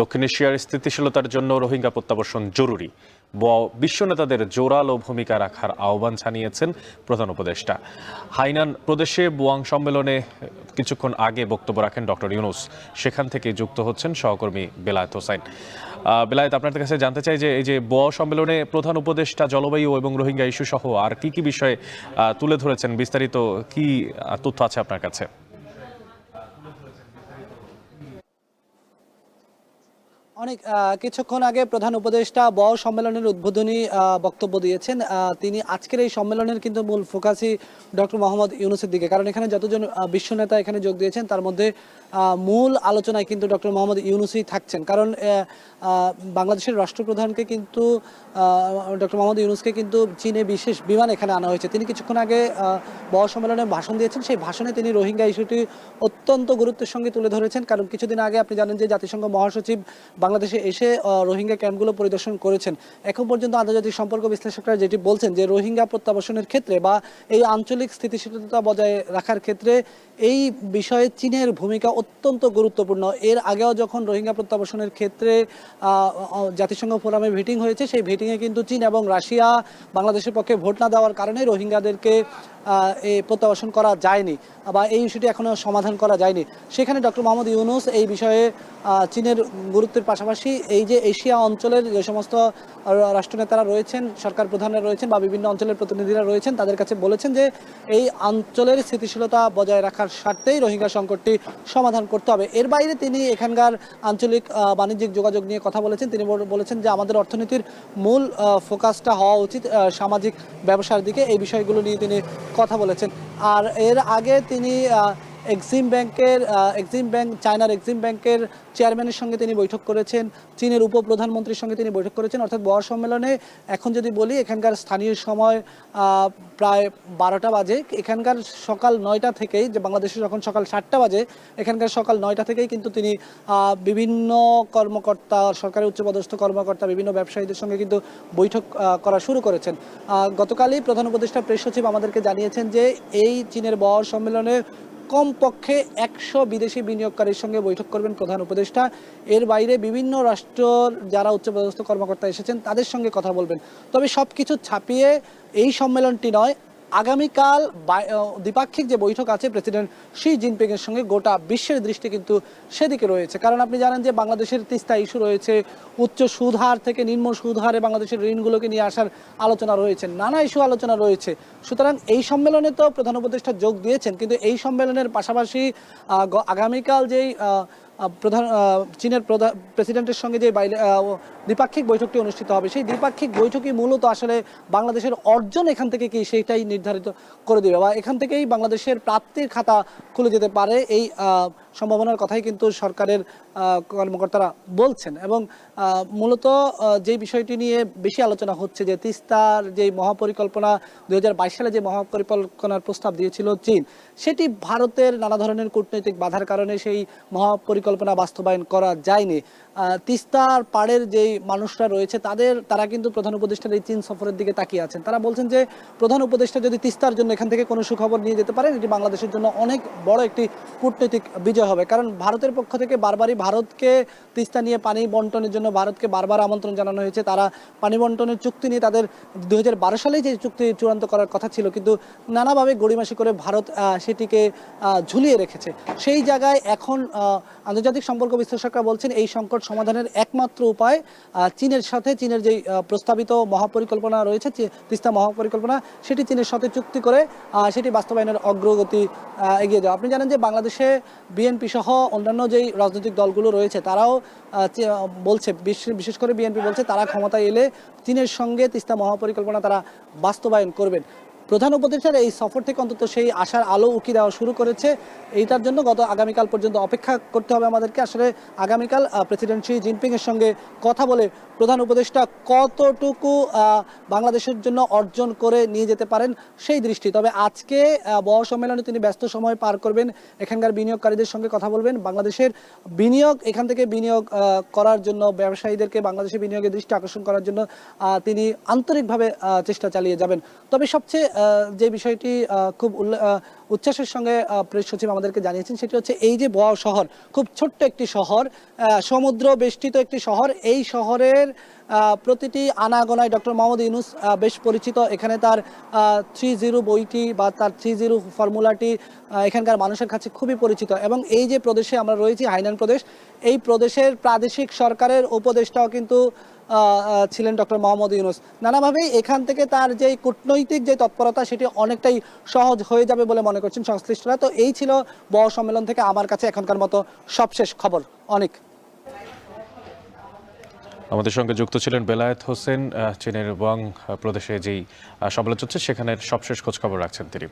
দক্ষিণ এশিয়ার স্থিতিশীলতার জন্য রোহিঙ্গা প্রত্যাবর্ষণ জরুরি। বিশ্ব নেতাদের জোরালো ভূমিকা রাখার আহ্বান জানিয়েছেন প্রধান উপদেষ্টা। হাইনান প্রদেশে বুয়াং সম্মেলনে কিছুক্ষণ আগে বক্তব্য রাখেন ডক্টর ইউনুস। সেখান থেকে যুক্ত হচ্ছেন সহকর্মী বেলায়েত হোসাইন বেলায়েত, আপনাদের কাছে জানতে চাই যে এই যে ব সম্মেলনে প্রধান উপদেষ্টা জলবায়ু এবং রোহিঙ্গা ইস্যু সহ আর কি কি বিষয়ে তুলে ধরেছেন? বিস্তারিত কি তথ্য আছে আপনার কাছে? অনেক কিছুক্ষণ আগে প্রধান উপদেষ্টা ব সম্মেলনের উদ্বোধনী বক্তব্য দিয়েছেন। তিনি আজকের এই সম্মেলনের কিন্তু মূল ফোকাসই ডক্টর মোহাম্মদ ইউনুসের দিকে। কারণ এখানে যতজন বিশ্ব নেতা এখানে যোগ দিয়েছেন, তার মধ্যে মূল আলোচনায় কিন্তু ডক্টর মোহাম্মদ ইউনুসই থাকছেন। কারণ বাংলাদেশের রাষ্ট্রপ্রধানকে কিন্তু ডক্টর মোহাম্মদ ইউনুসকে কিন্তু চীনে বিশেষ বিমান এখানে আনা হয়েছে। তিনি কিছুক্ষণ আগে ব সম্মেলনে ভাষণ দিয়েছেন। সেই ভাষণে তিনি রোহিঙ্গা ইস্যুটি অত্যন্ত গুরুত্বের সঙ্গে তুলে ধরেছেন। কারণ কিছুদিন আগে আপনি জানেন যে জাতিসংঘ মহাসচিব বাংলাদেশে এসে রোহিঙ্গা ক্যাম্পগুলো পরিদর্শন করেছেন। এখন পর্যন্ত আন্তর্জাতিক সম্পর্ক বিশ্লেষকরা যেটি বলছেন যে, রোহিঙ্গা প্রত্যাবাসনের ক্ষেত্রে বা এই আঞ্চলিক স্থিতিশীলতা বজায় রাখার ক্ষেত্রে এই বিষয়ে চীনের ভূমিকা অত্যন্ত গুরুত্বপূর্ণ। এর আগেও যখন রোহিঙ্গা প্রত্যাবাসনের ক্ষেত্রে জাতিসংঘ ফোরামে মিটিং হয়েছে, সেই ভিটিংয়ে কিন্তু চীন এবং রাশিয়া বাংলাদেশের পক্ষে ভোট না দেওয়ার কারণে রোহিঙ্গাদেরকে এই প্রত্যাবাসন করা যায়নি বা এই ইস্যুটি এখনও সমাধান করা যায়নি। সেখানে ডক্টর মোহাম্মদ ইউনুস এই বিষয়ে চীনের গুরুত্বের পাশাপাশি এই যে এশিয়া অঞ্চলের যে সমস্ত রাষ্ট্রনেতারা রয়েছেন, সরকার প্রধানরা রয়েছেন বা বিভিন্ন অঞ্চলের প্রতিনিধিরা রয়েছেন, তাদের কাছে বলেছেন যে এই অঞ্চলের স্থিতিশীলতা বজায় রাখার স্বার্থেই রোহিঙ্গা সংকটটি সমাধান করতে হবে। এর বাইরে তিনি এখানকার আঞ্চলিক বাণিজ্যিক যোগাযোগ নিয়ে কথা বলেছেন। তিনি বলেছেন যে আমাদের অর্থনীতির মূল ফোকাসটা হওয়া উচিত সামাজিক ব্যবসার দিকে। এই বিষয়গুলো নিয়ে তিনি কথা বলেছেন। আর এর আগে তিনি এক্সিম ব্যাংকের এক্সিম ব্যাংক, চায়নার এক্সিম ব্যাংকের চেয়ারম্যানের সঙ্গে তিনি বৈঠক করেছেন, চীনের উপপ্রধানমন্ত্রীর সঙ্গে তিনি বৈঠক করেছেন। অর্থাৎ বড় সম্মেলনে এখন যদি বলি, এখানকার স্থানীয় সময় প্রায় বারোটা বাজে। এখানকার সকাল নয়টা থেকেই, যে বাংলাদেশে যখন সকাল সাতটা বাজে, এখানকার সকাল নয়টা থেকেই কিন্তু তিনি বিভিন্ন কর্মকর্তা, সরকারি উচ্চপদস্থ কর্মকর্তা, বিভিন্ন ব্যবসায়ীদের সঙ্গে কিন্তু বৈঠক করা শুরু করেছেন। গতকালই প্রধান উপদেষ্টা প্রেস সচিব আমাদেরকে জানিয়েছেন যে, এই চীনের বড় সম্মেলনে কমপক্ষে একশো বিদেশি বিনিয়োগকারীর সঙ্গে বৈঠক করবেন প্রধান উপদেষ্টা। এর বাইরে বিভিন্ন রাষ্ট্রর যারা উচ্চপদস্থ কর্মকর্তা এসেছেন, তাদের সঙ্গে কথা বলবেন। তবে সব কিছু ছাপিয়ে এই সম্মেলনটি নয় আগামীকাল দ্বিপাক্ষিক যে বৈঠক আছে প্রেসিডেন্ট শি জিনপিং এর সঙ্গে, গোটা বিশ্বের দৃষ্টি কিন্তু সেদিকে রয়েছে। কারণ আপনি জানেন যে বাংলাদেশের তিস্তা ইস্যু রয়েছে, উচ্চ সুদহার থেকে নিম্ন সুদহারে বাংলাদেশের ঋণগুলোকে নিয়ে আসার আলোচনা রয়েছে, নানা ইস্যু আলোচনা রয়েছে। সুতরাং এই সম্মেলনে তো প্রধান উপদেষ্টা যোগ দিয়েছেন, কিন্তু এই সম্মেলনের পাশাপাশি আগামীকাল যেই প্রধান চীনের প্রেসিডেন্টের সঙ্গে যে দ্বিপাক্ষিক বৈঠকটি অনুষ্ঠিত হবে, সেই দ্বিপাক্ষিক বৈঠকই মূলত আসলে বাংলাদেশের অর্জন এখান থেকে কি সেইটাই নির্ধারিত করে দেবে, বা এখান থেকেই বাংলাদেশের প্রাপ্তির খাতা খুলে যেতে পারে এই সম্ভাবনার কথাই কিন্তু সরকারের কর্মকর্তারা বলছেন। এবং মূলত যে বিষয়টি নিয়ে বেশি আলোচনা হচ্ছে যে তিস্তার যে মহাপরিকল্পনা, দুই হাজার বাইশ সালে যে মহাপরিকল্পনার প্রস্তাব দিয়েছিল চীন, সেটি ভারতের নানা ধরনের কূটনৈতিক বাধার কারণে সেই মহাপরিকল্পনা বাস্তবায়ন করা যায়নি। তিস্তার পাড়ের যেই মানুষরা রয়েছে, তাদের, তারা কিন্তু প্রধান উপদেষ্টার এই চীন সফরের দিকে তাকিয়ে আছেন। তারা বলছেন যে, প্রধান উপদেষ্টা যদি তিস্তার জন্য এখান থেকে কোনো সুখবর নিয়ে যেতে পারেন, এটি বাংলাদেশের জন্য অনেক বড় একটি কূটনৈতিক বিজয়। হবে। কারণ ভারতের পক্ষ থেকে বারবারই ভারতকে তিস্তা নিয়ে পানি বন্টনের জন্য ভারতকে বারবার আমন্ত্রণ জানানো হয়েছে। তারা পানি বন্টনের চুক্তি নিয়ে তাদের দুই সালেই যে চুক্তি চূড়ান্ত করার কথা ছিল। কিন্তু নানাভাবে গড়িমাসি করে ভারত সেটিকে ঝুলিয়ে রেখেছে। সেই জায়গায় এখন আন্তর্জাতিক সম্পর্ক বিশ্লেষকরা বলছেন, এই সংকট সমাধানের একমাত্র উপায় চীনের সাথে চীনের যে প্রস্তাবিত মহাপরিকল্পনা রয়েছে তিস্তা মহাপরিকল্পনা, সেটি চীনের সাথে চুক্তি করে সেটি বাস্তবায়নের অগ্রগতি এগিয়ে যাওয়া। আপনি জানেন যে বাংলাদেশে বিএনপি সহ অন্যান্য যেই রাজনৈতিক দলগুলো রয়েছে, তারাও বলছে বিশেষ করে বিএনপি বলছে, তারা ক্ষমতায় এলে চীনের সঙ্গে তিস্তা মহাপরিকল্পনা তারা বাস্তবায়ন করবেন। প্রধান উপদেষ্টার এই সফর থেকে অন্তত সেই আশার আলো উকি দেওয়া শুরু করেছে। এইটার জন্য গত আগামীকাল পর্যন্ত অপেক্ষা করতে হবে আমাদেরকে। আসলে আগামীকাল প্রেসিডেন্ট শি জিনপিং এর সঙ্গে কথা বলে প্রধান উপদেষ্টা কতটুকু বাংলাদেশের জন্য অর্জন করে নিয়ে যেতে পারেন সেই দৃষ্টি। তবে আজকে আহ, সম্মেলনে তিনি ব্যস্ত সময় পার করবেন। এখানকার বিনিয়োগকারীদের সঙ্গে কথা বলবেন। বাংলাদেশের বিনিয়োগ এখান থেকে বিনিয়োগ করার জন্য ব্যবসায়ীদেরকে বাংলাদেশে বিনিয়োগের দৃষ্টি আকর্ষণ করার জন্য তিনি আন্তরিকভাবে চেষ্টা চালিয়ে যাবেন। তবে সবচেয়ে যে বিষয়টি খুব উচ্ছ্বাসের সঙ্গে প্রেস সচিব আমাদেরকে জানিয়েছেন সেটি হচ্ছে এই যে বোয়া শহর, খুব ছোট্ট একটি শহর সমুদ্র বেষ্টিত একটি শহর, এই শহরের প্রতিটি আনাগোনায় ডক্টর মোহাম্মদ ইউনুস বেশ পরিচিত। এখানে তার থ্রি জিরো বইটি বা তার থ্রি জিরো ফর্মুলাটি এখানকার মানুষের কাছে খুবই পরিচিত এবং এই যে প্রদেশে আমরা রয়েছি হাইনান প্রদেশ, এই প্রদেশের প্রাদেশিক সরকারের উপদেষ্টাও কিন্তু ছিলেন ডক্টর মোহাম্মদ ইউনুস। নানাভাবেই এখান থেকে তার যে কূটনৈতিক যে তৎপরতা, সেটি অনেকটাই সহজ হয়ে যাবে বলে মনে করছেন সংশ্লিষ্টরা। তো এই ছিল বড় সম্মেলন থেকে আমার কাছে এখনকার মতো সবশেষ খবর। অনেক। আমাদের সঙ্গে যুক্ত ছিলেন বেলায়েত হোসেন চীনের ওয়াং প্রদেশে যেই সম্মেলন চলছে, সেখানের সবশেষ খোঁজখবর রাখছেন তিনি।